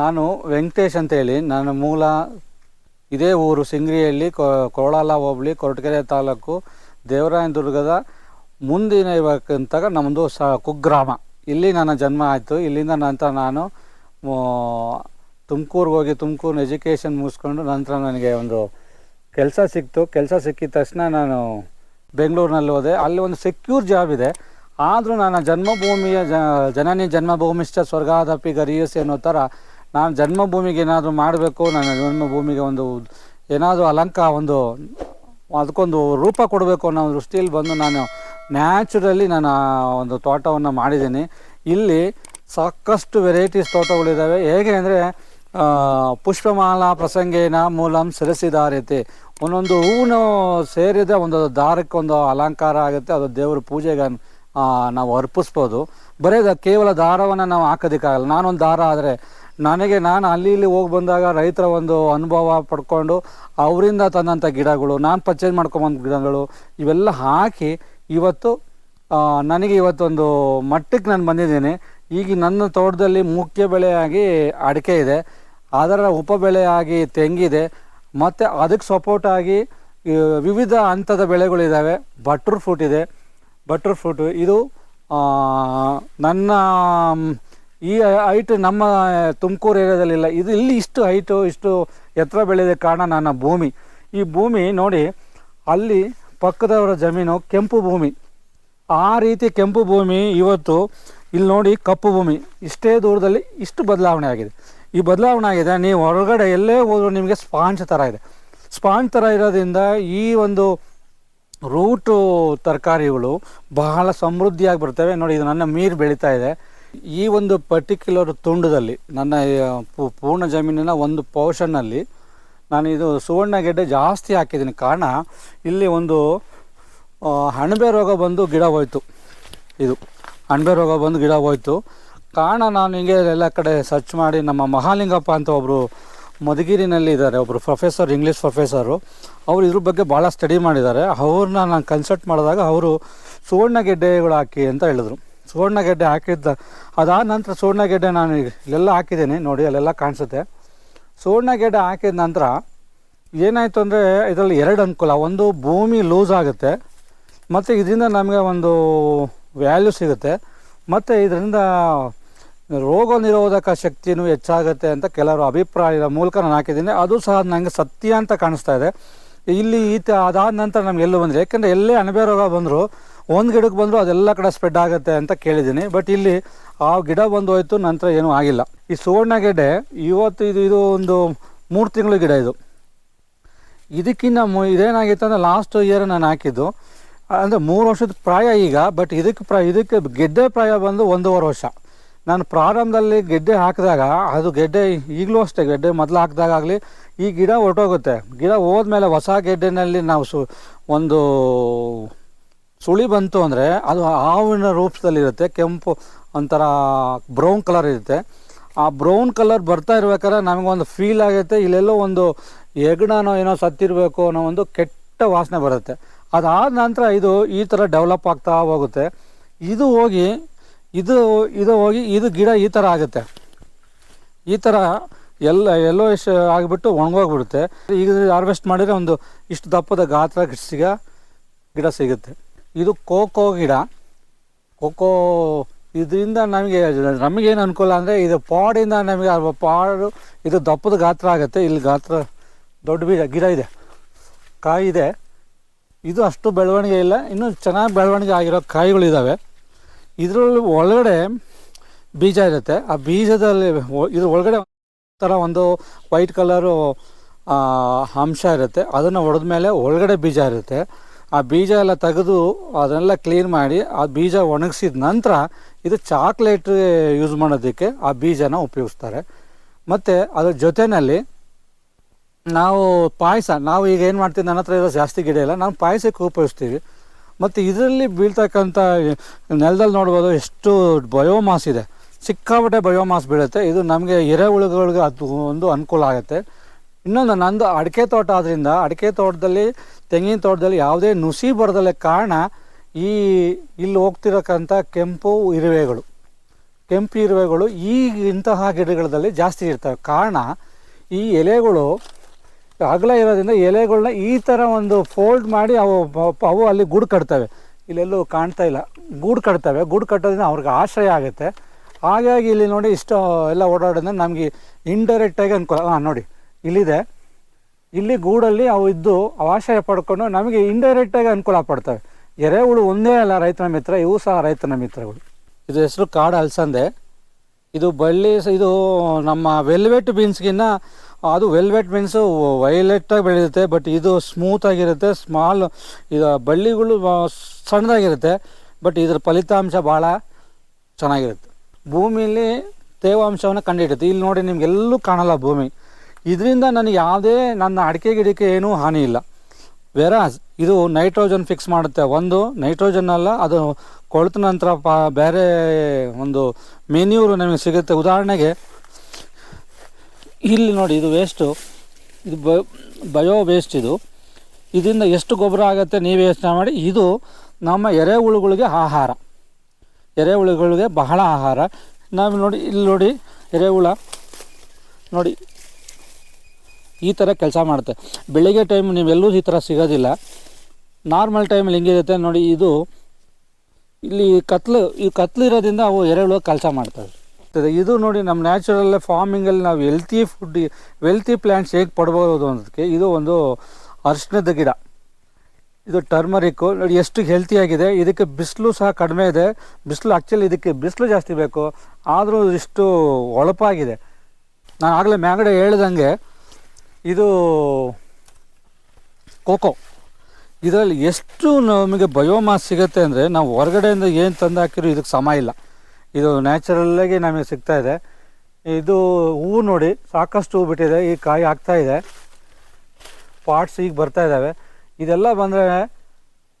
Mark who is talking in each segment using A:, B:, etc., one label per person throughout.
A: ನಾನು ವೆಂಕಟೇಶ್ ಅಂತೇಳಿ ನನ್ನ ಮೂಲ ಇದೇ ಊರು ಸಿಂಗ್ರಿಯಲ್ಲಿ ಕೋಳಾಲ ಹೋಬಳಿ, ಕೊರಟಗೆರೆ ತಾಲೂಕು ದೇವರಾಯನದುರ್ಗದ ಮುಂದಿನ ಇವಕ್ಕಂತಾಗ ನಮ್ಮದು ಸ, ಕುಗ್ರಾಮ. ಇಲ್ಲಿ ನನ್ನ ಜನ್ಮ ಆಯಿತು. ಇಲ್ಲಿಂದ ನಂತರ ನಾನು ತುಮಕೂರಿಗೆ ಹೋಗಿ ತುಮಕೂರು ಎಜುಕೇಷನ್ ಮುಗಿಸ್ಕೊಂಡು ನಂತರ ನನಗೆ ಒಂದು ಕೆಲಸ ಸಿಕ್ತು. ಕೆಲಸ ಸಿಕ್ಕಿದ ತಕ್ಷಣ ನಾನು ಬೆಂಗಳೂರಿನಲ್ಲಿ ಹೋದೆ ಅಲ್ಲಿ ಒಂದು ಸೆಕ್ಯೂರ್ ಜಾಬ್ ಇದೆ. ಆದರೂ ನನ್ನ ಜನ್ಮಭೂಮಿಯ ಜ, ಜನನಿ ಜನ್ಮಭೂಮಿಷ್ಟ ಸ್ವರ್ಗಾದಪಿ ಗರಿಯಸಿ ಅನ್ನೋ ಥರ ನಾನು ಜನ್ಮಭೂಮಿಗೆ ಏನಾದರೂ ಮಾಡಬೇಕು, ನನ್ನ ಜನ್ಮಭೂಮಿಗೆ ಒಂದು ಏನಾದರೂ ಅಲಂಕ ಒಂದು ಅದಕ್ಕೊಂದು ರೂಪ ಕೊಡಬೇಕು ಅನ್ನೋ ಒಂದು ದೃಷ್ಟಿಯಲ್ಲಿ ಬಂದು ನಾನು ನ್ಯಾಚುರಲಿ ನಾನು ಒಂದು ತೋಟವನ್ನು ಮಾಡಿದ್ದೀನಿ. ಇಲ್ಲಿ ಸಾಕಷ್ಟು ವೆರೈಟೀಸ್ ತೋಟಗಳಿದ್ದಾವೆ. ಹೇಗೆ ಅಂದರೆ ಪುಷ್ಪಮಾಲಾ ಪ್ರಸಂಗೇನ ಮೂಲಂ ಸೆಲೆಸಿದಾರೈತೆ ಒಂದೊಂದು ಹೂವು ಸೇರಿದ ಒಂದು ದಾರಕ್ಕೆ ಒಂದು ಅಲಂಕಾರ ಆಗುತ್ತೆ. ಅದು ದೇವ್ರ ಪೂಜೆಗೆ ನಾವು ಅರ್ಪಿಸ್ಬೋದು. ಬರೀ ಕೇವಲ ದಾರವನ್ನು ನಾವು ಹಾಕೋದಕ್ಕಾಗಲ್ಲ. ನಾನೊಂದು ದಾರ ಆದರೆ ನನಗೆ ನಾನು ಅಲ್ಲಿ ಇಲ್ಲಿ ಹೋಗಿ ಬಂದಾಗ ರೈತರ ಒಂದು ಅನುಭವ ಪಡ್ಕೊಂಡು ಅವರಿಂದ ತಂದಂಥ ಗಿಡಗಳು ನಾನು ಪರ್ಚೇಸ್ ಮಾಡ್ಕೊಂಬಂದ ಗಿಡಗಳು ಇವೆಲ್ಲ ಹಾಕಿ ಇವತ್ತು ನನಗೆ ಇವತ್ತೊಂದು ಮಟ್ಟಕ್ಕೆ ನಾನು ಬಂದಿದ್ದೀನಿ. ಈಗ ನನ್ನ ತೋಟದಲ್ಲಿ ಮುಖ್ಯ ಬೆಳೆಯಾಗಿ ಅಡಿಕೆ ಇದೆ. ಅದರ ಉಪಬೆಳೆಯಾಗಿ ತೆಂಗಿದೆ ಮತ್ತು ಅದಕ್ಕೆ ಸಪೋರ್ಟ್ ಆಗಿ ಈ, ವಿವಿಧ ಹಂತದ ಬೆಳೆಗಳಿದ್ದಾವೆ ಬಟ್ರ್ ಫ್ರೂಟ್ ಇದೆ. Butter fruit. ಇದು ನನ್ನ ಈ ಹೈಟ್ ನಮ್ಮ ತುಮಕೂರು ಏರಿಯಾದಲ್ಲಿಲ್ಲ ಇದು ಇಲ್ಲಿ ಇಷ್ಟು ಹೈಟು, ಇಷ್ಟು ಎತ್ತರ ಬೆಳೆದ ಕಾರಣ ನನ್ನ ಭೂಮಿ. ಈ ಭೂಮಿ ನೋಡಿ, ಅಲ್ಲಿ ಪಕ್ಕದವರ ಜಮೀನು ಕೆಂಪು ಭೂಮಿ. ಆ ರೀತಿ ಕೆಂಪು ಭೂಮಿ ಇವತ್ತು ಇಲ್ಲಿ ನೋಡಿ ಕಪ್ಪು ಭೂಮಿ. ಇಷ್ಟೇ ದೂರದಲ್ಲಿ ಇಷ್ಟು ಬದಲಾವಣೆ ಆಗಿದೆ. ಈ ಬದಲಾವಣೆ ಆಗಿದೆ, ನೀವು ಹೊರಗಡೆ ಎಲ್ಲೇ ಹೋದರೂ ನಿಮಗೆ ಸ್ಪಾಂಜ್ ಥರ ಇದೆ. ಸ್ಪಾಂಜ್ ಥರ ಇರೋದ್ರಿಂದ ಈ ಒಂದು ರೂಟು ತರಕಾರಿಗಳು ಬಹಳ ಸಮೃದ್ಧಿಯಾಗಿ ಬರ್ತವೆ. ನೋಡಿ, ಇದು ನನ್ನ ಮೀರು ಬೆಳೀತಾ ಇದೆ. ಈ ಒಂದು ಪರ್ಟಿಕ್ಯುಲರ್ ತುಂಡದಲ್ಲಿ, ನನ್ನ ಪೂರ್ಣ ಜಮೀನಿನ ಒಂದು ಪೋರ್ಷನ್ನಲ್ಲಿ ನಾನು ಇದು ಸುವರ್ಣ ಗೆಡ್ಡೆ ಜಾಸ್ತಿ ಹಾಕಿದ್ದೀನಿ. ಕಾರಣ, ಇಲ್ಲಿ ಒಂದು ಅಣಬೆ ರೋಗ ಬಂದು ಗಿಡ ಹೋಯ್ತು. ಇದು ಅಣಬೆ ರೋಗ ಬಂದು ಗಿಡ ಹೋಯ್ತು. ಕಾರಣ, ನಾನು ಹಿಂಗೆ ಎಲ್ಲ ಕಡೆ ಸರ್ಚ್ ಮಾಡಿ ನಮ್ಮ ಮಹಾಲಿಂಗಪ್ಪ ಅಂತ ಒಬ್ಬರು ಮಧುಗಿರಿನಲ್ಲಿ ಇದ್ದಾರೆ. ಒಬ್ಬರು ಪ್ರೊಫೆಸರ್ ಇಂಗ್ಲೀಷ್ ಪ್ರೊಫೆಸರು ಅವರು ಇದ್ರ ಬಗ್ಗೆ ಭಾಳ ಸ್ಟಡಿ ಮಾಡಿದ್ದಾರೆ. ಅವ್ರನ್ನ ನಾನು ಕನ್ಸಲ್ಟ್ ಮಾಡಿದಾಗ ಅವರು ಸುವರ್ಣಗೆಡ್ಡೆಗಳು ಹಾಕಿ ಅಂತ ಹೇಳಿದ್ರು. ಸುವರ್ಣ ಗೆಡ್ಡೆ ಹಾಕಿದ್ದ, ಅದಾದ ನಂತರ ಸುವರ್ಣಗೆಡ್ಡೆ ನಾನು ಇಲ್ಲೆಲ್ಲ ಹಾಕಿದ್ದೀನಿ ನೋಡಿ, ಅಲ್ಲೆಲ್ಲ ಕಾಣಿಸುತ್ತೆ. ಸುವರ್ಣ ಗೆಡ್ಡೆ ಹಾಕಿದ ನಂತರ ಏನಾಯಿತು ಅಂದರೆ ಇದರಲ್ಲಿ ಎರಡು ಅನುಕೂಲ. ಒಂದು ಭೂಮಿ ಲೂಸ್ ಆಗುತ್ತೆ, ಮತ್ತು ಇದರಿಂದ ನಮಗೆ ಒಂದು ವ್ಯಾಲ್ಯೂ ಸಿಗುತ್ತೆ, ಮತ್ತು ಇದರಿಂದ ರೋಗ ನಿರೋಧಕ ಶಕ್ತಿಯೂ ಹೆಚ್ಚಾಗುತ್ತೆ ಅಂತ ಕೆಲವರು ಅಭಿಪ್ರಾಯದ ಮೂಲಕ ನಾನು ಹಾಕಿದ್ದೀನಿ. ಅದು ಸಹ ನನಗೆ ಸತ್ಯ ಅಂತ ಕಾಣಿಸ್ತಾ ಇದೆ. ಇಲ್ಲಿ ಈತ ಅದಾದ ನಂತರ ನಮ್ಗೆ ಎಲ್ಲೂ ಬಂದರೆ ಯಾಕೆಂದರೆ ಎಲ್ಲೇ ಅಣಬೆ ರೋಗ ಬಂದರೂ ಒಂದು ಗಿಡಕ್ಕೆ ಬಂದರೂ ಅದೆಲ್ಲ ಕಡೆ ಸ್ಪ್ರೆಡ್ ಆಗುತ್ತೆ ಅಂತ ಕೇಳಿದ್ದೀನಿ. ಬಟ್ ಇಲ್ಲಿ ಆ ಗಿಡ ಬಂದು ಹೋಯ್ತು, ನಂತರ ಏನೂ ಆಗಿಲ್ಲ. ಈ ಸುವರ್ಣ ಗೆಡ್ಡೆ ಇವತ್ತು ಇದು ಇದು ಒಂದು ಮೂರು ತಿಂಗಳು ಗಿಡ ಇದು. ಇದಕ್ಕಿಂತ ಮು, ಇದೇನಾಗಿತ್ತು ಅಂದರೆ ಲಾಸ್ಟ್ ಇಯರ್ ನಾನು ಹಾಕಿದ್ದು. ಅಂದರೆ ಮೂರು ವರ್ಷದ ಪ್ರಾಯ ಈಗ ಬಟ್ ಇದಕ್ಕೆ ಪ್ರಾಯ, ಇದಕ್ಕೆ ಗೆಡ್ಡೆ ಪ್ರಾಯ ಬಂದು ಒಂದೂವರೆ ವರ್ಷ. ನಾನು ಪ್ರಾರಂಭದಲ್ಲಿ ಗೆಡ್ಡೆ ಹಾಕಿದಾಗ, ಅದು ಗೆಡ್ಡೆ ಈಗಲೂ ಅಷ್ಟೇ, ಗೆಡ್ಡೆ ಮೊದಲು ಹಾಕಿದಾಗಲಿ ಈ ಗಿಡ ಹೊರಟೋಗುತ್ತೆ ಗಿಡ ಹೋದ್ಮೇಲೆ ಹೊಸ ಗೆಡ್ಡೆನಲ್ಲಿ ನಾವು ಸು, ಒಂದು ಸುಳಿ ಬಂತು ಅಂದರೆ, ಅದು ಹಾವಿನ ರೂಪದಲ್ಲಿರುತ್ತೆ, ಕೆಂಪು ಒಂಥರ ಬ್ರೌನ್ ಕಲರ್ ಇರುತ್ತೆ. ಆ ಬ್ರೌನ್ ಕಲರ್ ಬರ್ತಾ ಇರ್ಬೇಕಾದ್ರೆ ನಮಗೊಂದು ಫೀಲ್ ಆಗುತ್ತೆ, ಇಲ್ಲೆಲ್ಲೋ ಒಂದು ಹೆಗ್ಣನೋ ಏನೋ ಸತ್ತಿರಬೇಕು ಅನ್ನೋ ಒಂದು ಕೆಟ್ಟ ವಾಸನೆ ಬರುತ್ತೆ. ಅದಾದ ನಂತರ ಇದು ಈ ಥರ ಡೆವಲಪ್ ಆಗ್ತಾ ಹೋಗುತ್ತೆ. ಇದು ಹೋಗಿ ಇದು ಇದು ಹೋಗಿ, ಇದು ಗಿಡ ಈ ಥರ ಆಗುತ್ತೆ. ಈ ಥರ ಎಲ್ಲ ಎಲ್ಲೋ ಇಶ್ ಆಗಿಬಿಟ್ಟು ಒಣಗೋಗ್ಬಿಡುತ್ತೆ. ಈಗ ಹಾರ್ವೆಸ್ಟ್ ಮಾಡಿದರೆ ಒಂದು ಇಷ್ಟು ದಪ್ಪದ ಗಾತ್ರ ಸಿಗ, ಗಿಡ ಸಿಗುತ್ತೆ. ಇದು ಕೋಕೋ ಗಿಡ. ಕೋಕೋ ಇದರಿಂದ ನಮಗೆ, ನಮಗೇನು ಅನುಕೂಲ ಅಂದರೆ ಇದು ಪಾಡಿಂದ ನಮಗೆ ಪಾಡು, ಇದು ದಪ್ಪದ ಗಾತ್ರ ಆಗುತ್ತೆ. ಇಲ್ಲಿ ಗಾತ್ರ, ದೊಡ್ಡ ಬೀಜ ಗಿಡ ಇದೆ. ಕಾಯಿ ಇದೆ. ಇದು ಅಷ್ಟು ಬೆಳವಣಿಗೆ ಇಲ್ಲ. ಇನ್ನೂ ಚೆನ್ನಾಗಿ ಬೆಳವಣಿಗೆ ಆಗಿರೋ ಕಾಯಿಗಳಿದ್ದಾವೆ ಇದರಲ್ಲಿ ಒಳಗಡೆ ಬೀಜ ಇರುತ್ತೆ. ಆ ಬೀಜದಲ್ಲಿ ಇದ್ರ ಒಳಗಡೆ ಥರ ಒಂದು ವೈಟ್ ಕಲರು ಅಂಶ ಇರುತ್ತೆ. ಅದನ್ನು ಹೊಡೆದ ಮೇಲೆ ಒಳಗಡೆ ಬೀಜ ಇರುತ್ತೆ. ಆ ಬೀಜ ಎಲ್ಲ ತೆಗೆದು ಅದನ್ನೆಲ್ಲ ಕ್ಲೀನ್ ಮಾಡಿ, ಆ ಬೀಜ ಒಣಗಿಸಿದ ನಂತರ ಇದು ಚಾಕ್ಲೇಟ್ ಯೂಸ್ ಮಾಡೋದಕ್ಕೆ ಆ ಬೀಜನ ಉಪಯೋಗಿಸ್ತಾರೆ. ಮತ್ತು ಅದ್ರ ಜೊತೆಯಲ್ಲಿ ನಾವು ಪಾಯಸ, ನಾವು ಈಗ ಏನು ಮಾಡ್ತೀವಿ ನನ್ನ ಹತ್ರ ಇರೋ ಜಾಸ್ತಿ ಗಿಡ ಇಲ್ಲ, ನಾವು ಪಾಯಸಕ್ಕೆ ಉಪಯೋಗಿಸ್ತೀವಿ. ಮತ್ತು ಇದರಲ್ಲಿ ಬೀಳ್ತಕ್ಕಂಥ ನೆಲದಲ್ಲಿ ನೋಡ್ಬೋದು ಎಷ್ಟು ಬಯೋಮಾಸ್ ಇದೆ. ಸಿಕ್ಕಾಪಟ್ಟೆ ಬಯೋಮಾಸ್ ಬೀಳುತ್ತೆ. ಇದು ನಮಗೆ ಎರೆಹುಳುಗಳಿಗೆ ಅದು ಒಂದು ಅನುಕೂಲ ಆಗುತ್ತೆ. ಇನ್ನೊಂದು, ನಂದು ಅಡಿಕೆ ತೋಟ ಆದ್ದರಿಂದ ಅಡಿಕೆ ತೋಟದಲ್ಲಿ, ತೆಂಗಿನ ತೋಟದಲ್ಲಿ ಯಾವುದೇ ನುಸಿ ಬರದಲ್ಲೇ ಕಾರಣ ಈ ಇಲ್ಲಿ ಹೋಗ್ತಿರಕ್ಕಂಥ ಕೆಂಪು ಇರುವೆಗಳು. ಕೆಂಪು ಇರುವೆಗಳು ಈ ಇಂತಹ ಗಿಡಗಳಲ್ಲಿ ಜಾಸ್ತಿ ಇರ್ತವೆ. ಕಾರಣ ಈ ಎಲೆಗಳು ಅಗಲ ಇರೋದ್ರಿಂದ ಎಲೆಗಳನ್ನ ಈ ಥರ ಒಂದು ಫೋಲ್ಡ್ ಮಾಡಿ ಅವು ಅವು ಅಲ್ಲಿ ಗೂಡು ಕಟ್ತವೆ. ಇಲ್ಲೆಲ್ಲೂ ಕಾಣ್ತಾ ಇಲ್ಲ. ಗೂಡು ಕಟ್ತವೆ. ಗೂಡು ಕಟ್ಟೋದ್ರಿಂದ ಅವ್ರಿಗೆ ಆಶ್ರಯ ಆಗುತ್ತೆ. ಹಾಗಾಗಿ ಇಲ್ಲಿ ನೋಡಿ ಇಷ್ಟು ಎಲ್ಲ ಓಡಾಡೋದ್ರಿಂದ ನಮಗೆ ಇಂಡೈರೆಕ್ಟಾಗಿ ಅನುಕೂಲ ಹಾಂ ನೋಡಿ ಇಲ್ಲಿದೆ. ಇಲ್ಲಿ ಗೂಡಲ್ಲಿ ಅವು ಇದ್ದು ಆಶ್ರಯ ಪಡ್ಕೊಂಡು ನಮಗೆ ಇಂಡೈರೆಕ್ಟಾಗಿ ಅನುಕೂಲ ಪಡ್ತವೆ. ಎರೆಹುಳು ಒಂದೇ ಅಲ್ಲ ರೈತನ ಮಿತ್ರ, ಇವು ಸಹ ರೈತನ ಮಿತ್ರಗಳು. ಇದು ಹೆಸರು ಕಾಡು ಅಲ್ಸಂದೆ. ಇದು ಬಳ್ಳಿ ಇದು ನಮ್ಮ ವೆಲ್ವೆಟ್ ಬೀನ್ಸ್ಗಿನ್ನ ಅದು ವೆಲ್ವೆಟ್ ವೈಲೆಟ್ ಆಗಿ ಬೆಳೆಯುತ್ತೆ, ಬಟ್ ಇದು ಸ್ಮೂತ್ ಆಗಿರುತ್ತೆ, ಸ್ಮಾಲ್, ಇದು ಬಳ್ಳಿಗಳು ಸಣ್ಣದಾಗಿರುತ್ತೆ, ಬಟ್ ಇದ್ರ ಫಲಿತಾಂಶ ಭಾಳ ಚೆನ್ನಾಗಿರುತ್ತೆ. ಭೂಮಿಯಲ್ಲಿ ತೇವಾಂಶವನ್ನು ಕಂಡುಹಿಡುತ್ತೆ ಇಲ್ಲಿ ನೋಡಿ ನಿಮ್ಗೆಲ್ಲೂ ಕಾಣಲ್ಲ ಭೂಮಿ. ಇದರಿಂದ ನನಗೆ ಯಾವುದೇ ನನ್ನ ಅಡಿಕೆ ಗಿಡಕ್ಕೆ ಏನೂ ಹಾನಿ ಇಲ್ಲ. ವೆರಾಸ್ ಇದು ನೈಟ್ರೋಜನ್ ಫಿಕ್ಸ್ ಮಾಡುತ್ತೆ. ಒಂದು, ನೈಟ್ರೋಜನ್ ಅಲ್ಲ, ಅದು ಕೊಳೆತ ನಂತರ ಪ ಬೇರೆ ಒಂದು ಮೆನ್ಯೂರು ನಮಗೆ ಸಿಗುತ್ತೆ. ಉದಾಹರಣೆಗೆ ಇಲ್ಲಿ ನೋಡಿ ಇದು ವೇಸ್ಟು ಇದು ಬಯೋ ವೇಸ್ಟ್ ಇದು. ಇದರಿಂದ ಎಷ್ಟು ಗೊಬ್ಬರ ಆಗುತ್ತೆ ನೀವು ಯೋಚನೆ ಮಾಡಿ. ಇದು ನಮ್ಮ ಎರೆಹುಳುಗಳಿಗೆ ಆಹಾರ. ಎರೆಹುಳುಗಳಿಗೆ ಬಹಳ ಆಹಾರ. ನಾವು ನೋಡಿ, ಇಲ್ಲಿ ನೋಡಿ ಎರೆಹುಳ ನೋಡಿ, ಈ ಥರ ಕೆಲಸ ಮಾಡುತ್ತೆ. ಬೆಳಿಗ್ಗೆ ಟೈಮ್ ನೀವೆಲ್ಲೂ ಈ ಥರ ಸಿಗೋದಿಲ್ಲ. ನಾರ್ಮಲ್ ಟೈಮಲ್ಲಿ ಹೆಂಗಿರುತ್ತೆ ನೋಡಿ, ಇದು ಇಲ್ಲಿ ಕತ್ಲು, ಈ ಕತ್ಲು ಇರೋದ್ರಿಂದ ಅವು ಎರೆಹುಳು ಕೆಲಸ ಮಾಡ್ತವೆ. ಇದು ನೋಡಿ ನಮ್ಮ ನ್ಯಾಚುರಲ್ ಫಾರ್ಮಿಂಗಲ್ಲಿ ನಾವು ಹೆಲ್ತಿ ಫುಡ್ ವೆಲ್ತಿ ಪ್ಲ್ಯಾಂಟ್ಸ್ ಹೇಗೆ ಪಡ್ಬೋದು ಅನ್ನೋದಕ್ಕೆ ಇದು ಒಂದು ಅರಿಶಿಣದ ಗಿಡ. ಇದು ಟರ್ಮರಿಕ್ಕು ನೋಡಿ ಎಷ್ಟು ಹೆಲ್ತಿಯಾಗಿದೆ ಇದಕ್ಕೆ ಬಿಸಿಲು ಸಹ ಕಡಿಮೆ ಇದೆ. ಬಿಸಿಲು ಆ್ಯಕ್ಚುಲಿ ಇದಕ್ಕೆ ಬಿಸಿಲು ಜಾಸ್ತಿ ಬೇಕು. ಆದರೂ ಇಷ್ಟು ಹೊಳಪಾಗಿದೆ. ನಾನು ಆಗಲೇ ಮ್ಯಾಗಡೆ ಹೇಳ್ದಂಗೆ ಇದು ಕೋಕೋ. ಇದರಲ್ಲಿ ಎಷ್ಟು ನಮಗೆ ಬಯೋಮಾಸ್ ಸಿಗುತ್ತೆ ಅಂದರೆ ನಾವು ಹೊರಗಡೆಯಿಂದ ಏನು ತಂದು ಹಾಕಿರೋ ಇದಕ್ಕೆ ಸಮ ಇಲ್ಲ. ಇದು ನ್ಯಾಚುರಲ್ಲಾಗಿ ನಮಗೆ ಸಿಗ್ತಾ ಇದೆ. ಇದು ಹೂವು ನೋಡಿ ಸಾಕಷ್ಟು ಹೂ ಬಿಟ್ಟಿದೆ, ಈ ಕಾಯಿ ಆಗ್ತಾ ಇದೆ. ಪಾಟ್ಸ್ ಈಗ ಬರ್ತಾ ಇದ್ದಾವೆ ಇದೆಲ್ಲ ಬಂದರೆ